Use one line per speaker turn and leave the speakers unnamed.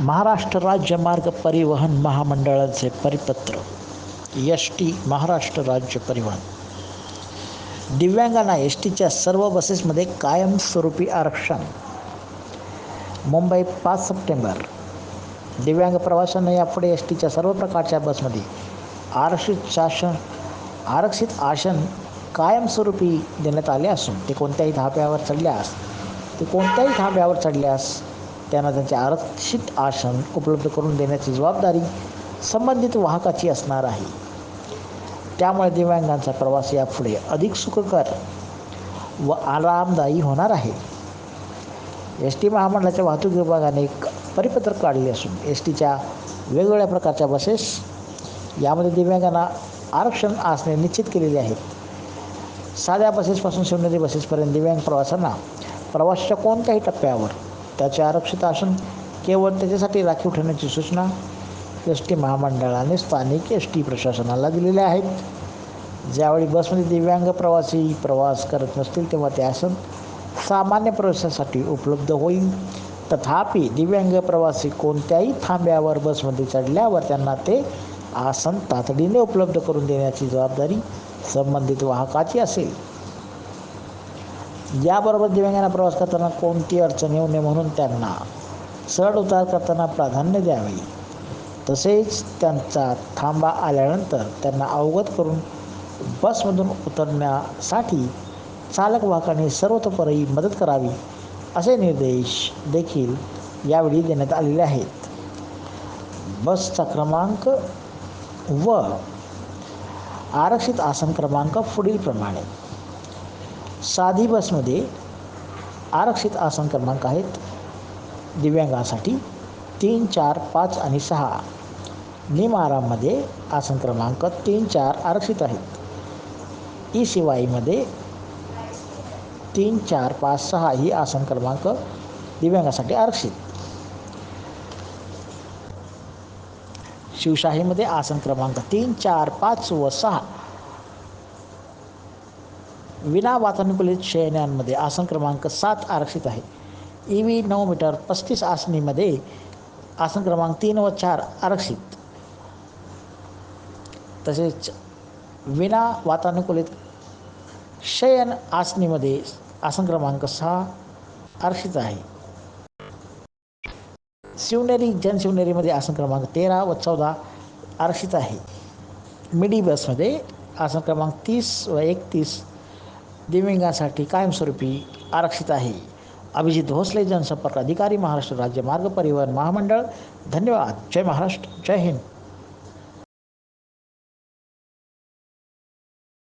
महाराष्ट्र राज्य मार्ग परिवहन महामंडळाचे परिपत्र. एस टी महाराष्ट्र राज्य परिवहन. दिव्यांगांना एस टीच्या सर्व बसेसमध्ये कायमस्वरूपी आरक्षण. मुंबई पाच सप्टेंबर. दिव्यांग प्रवाशांना यापुढे एस टीच्या सर्व प्रकारच्या बसमध्ये आरक्षित शासन आरक्षित आसन कायमस्वरूपी देण्यात आले असून ते कोणत्याही धाब्यावर चढल्यास ते कोणत्याही धाब्यावर चढल्यास त्यांना त्यांचे आरक्षित आसन उपलब्ध करून देण्याची जबाबदारी संबंधित वाहकाची असणार आहे. त्यामुळे दिव्यांगांचा प्रवास यापुढे अधिक सुखकर व आरामदायी होणार आहे. एस टी महामंडळाच्या वाहतूक विभागाने एक परिपत्रक काढले असून एस टीच्या वेगवेगळ्या प्रकारच्या बसेस यामध्ये दिव्यांगांना आरक्षण आसने निश्चित केलेले आहेत. साध्या बसेसपासून शिवनेरी बसेसपर्यंत दिव्यांग प्रवाशांना प्रवासाच्या कोणत्याही टप्प्यावर त्याचे आरक्षित आसन केवळ त्याच्यासाठी राखीव ठेवण्याची सूचना एस टी महामंडळाने स्थानिक एस टी प्रशासनाला दिलेल्या आहेत. ज्यावेळी बसमध्ये दिव्यांग प्रवासी प्रवास करत नसतील तेव्हा ते आसन सामान्य प्रवासासाठी उपलब्ध होईल. तथापि दिव्यांग प्रवासी कोणत्याही थांब्यावर बसमध्ये चढल्यावर त्यांना ते आसन तातडीने उपलब्ध करून देण्याची जबाबदारी संबंधित वाहकाची असेल. याबरोबर दिव्यांगांना प्रवास करताना कोणती अडचण येऊ नये म्हणून त्यांना चढ उतार करताना प्राधान्य द्यावे. तसेच त्यांचा थांबा आल्यानंतर त्यांना अवगत करून बसमधून उतरण्यासाठी चालक वाहकाने सर्वतोपरी मदत करावी असे निर्देश देखील यावेळी देण्यात आलेले आहेत. बसचा क्रमांक व आरक्षित आसन क्रमांक पुढीलप्रमाणे. साधी बसमध्ये आरक्षित आसन क्रमांक आहेत. दिव्यांगासाठी तीन चार पाच आणि सहा. निम आराममध्ये आसन क्रमांक तीन चार आरक्षित आहेत. ई शिवाईमध्ये तीन चार पाच सहा ही आसन क्रमांक दिव्यांगासाठी आरक्षित. शिवशाहीमध्ये आसन क्रमांक तीन चार पाच व सहा. विना वातानुकूलित शयनांमध्ये आसन क्रमांक सात आरक्षित आहे. ई व्ही नऊ मीटर पस्तीस आसनीमध्ये आसन क्रमांक तीन व चार आरक्षित. तसेच विना वातानुकूलित शयन आसनीमध्ये आसन क्रमांक सहा आरक्षित आहे. शिवनेरी जनशिवनेरीमध्ये आसन क्रमांक तेरा व चौदा आरक्षित आहे. मिडी बसमध्ये आसन क्रमांक तीस व एकतीस दिव्यांगांसाठी कायमस्वरूपी आरक्षित आहे. अभिजित भोसले जनसंपर्क अधिकारी महाराष्ट्र राज्य मार्ग परिवहन महामंडळ. धन्यवाद. जय महाराष्ट्र. जय हिंद.